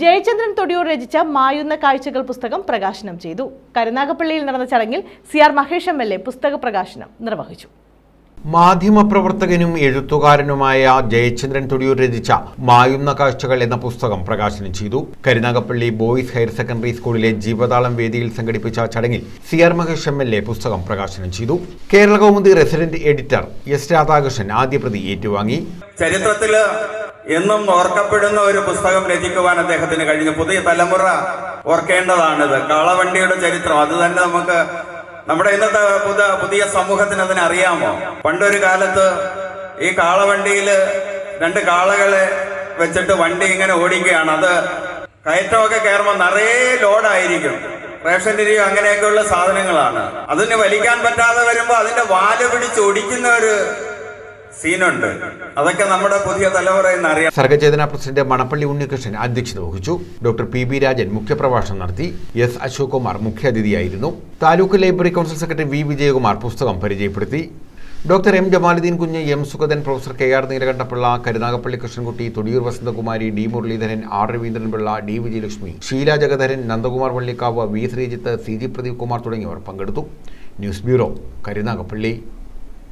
ജയചന്ദ്രൻ തൊടിയൂർ രചിച്ച മായുന്ന കാഴ്ചകൾ പുസ്തകം പ്രകാശനം ചെയ്തു. കരുനാഗപ്പള്ളിയിൽ നടന്ന ചടങ്ങിൽ C R Mahesh M L A പുസ്തക പ്രകാശനം നിർവഹിച്ചു. മാധ്യമപ്രവർത്തകനും എഴുത്തുകാരനുമായ ജയചന്ദ്രൻ തൊടിയൂർ രചിച്ച മായുന്ന കാഴ്ചകൾ എന്ന പുസ്തകം പ്രകാശനം ചെയ്തു. കരുനാഗപ്പള്ളി ബോയ്സ് ഹയർ സെക്കൻഡറി സ്കൂളിലെ ജീവതാളം വേദിയിൽ സംഘടിപ്പിച്ച ചടങ്ങിൽ C R Mahesh M L A പുസ്തകം പ്രകാശനം ചെയ്തു. Kerala Kaumudi resident editor S Radhakrishnan ആദ്യ പ്രതി ഏറ്റുവാങ്ങി. ചരിത്രത്തിൽ എന്നും ഓർക്കപ്പെടുന്ന ഒരു പുസ്തകം രചിക്കുവാൻ അദ്ദേഹത്തിന് കഴിഞ്ഞു. പുതിയ തലമുറ ഓർക്കേണ്ടതാണിത്. കാളവണ്ടിയുടെ ചരിത്രം. അത് തന്നെ നമുക്ക് നമ്മുടെ ഇന്നത്തെ പുതിയ പുതിയ സമൂഹത്തിന് അതിനെ അറിയാമോ? പണ്ടൊരു കാലത്ത് ഈ കാളവണ്ടിയിൽ രണ്ട് കാളകളെ വെച്ചിട്ട് വണ്ടി ഇങ്ങനെ ഓടിക്കുകയാണ്. അത് കയറ്റമൊക്കെ കയറുമ്പോൾ നിറയെ ലോഡായിരിക്കും. റേഷൻ അരി അങ്ങനെയൊക്കെയുള്ള സാധനങ്ങളാണ്. അതിന് വലിക്കാൻ പറ്റാതെ വരുമ്പോൾ അതിന്റെ വാൽ പിടിച്ച് ഒടിക്കുന്ന ഒരു സീനുണ്ട്. അതൊക്കെ നമ്മുടെ പുതിയ തലമുറയിൽ നിന്ന് അറിയാം സർഗചേതന പ്രസിഡന്റ് മണപ്പള്ളി ഉണ്ണികൃഷ്ണൻ അധ്യക്ഷത വഹിച്ചു. ഡോക്ടർ പി ബി രാജൻ മുഖ്യപ്രഭാഷണം നടത്തി. S Ashok Kumar മുഖ്യാതിഥിയായിരുന്നു. Taluk library council secretary V Vijayakumar പുസ്തകം പരിചയപ്പെടുത്തി. Doctor M Jamaluddin Kunju M Sugathan professor K R Neelakantapillai Karunagappally Krishnankutty Thodiyoor Vasanthakumari D Muraleedharan R Raveendranpillai D Vijayalakshmi Sheela Jagadharan Nandakumar Vallikkavu V Sreejith C G Pradeep Kumar തുടങ്ങിയവർ പങ്കെടുത്തു. News bureau Karunagappally.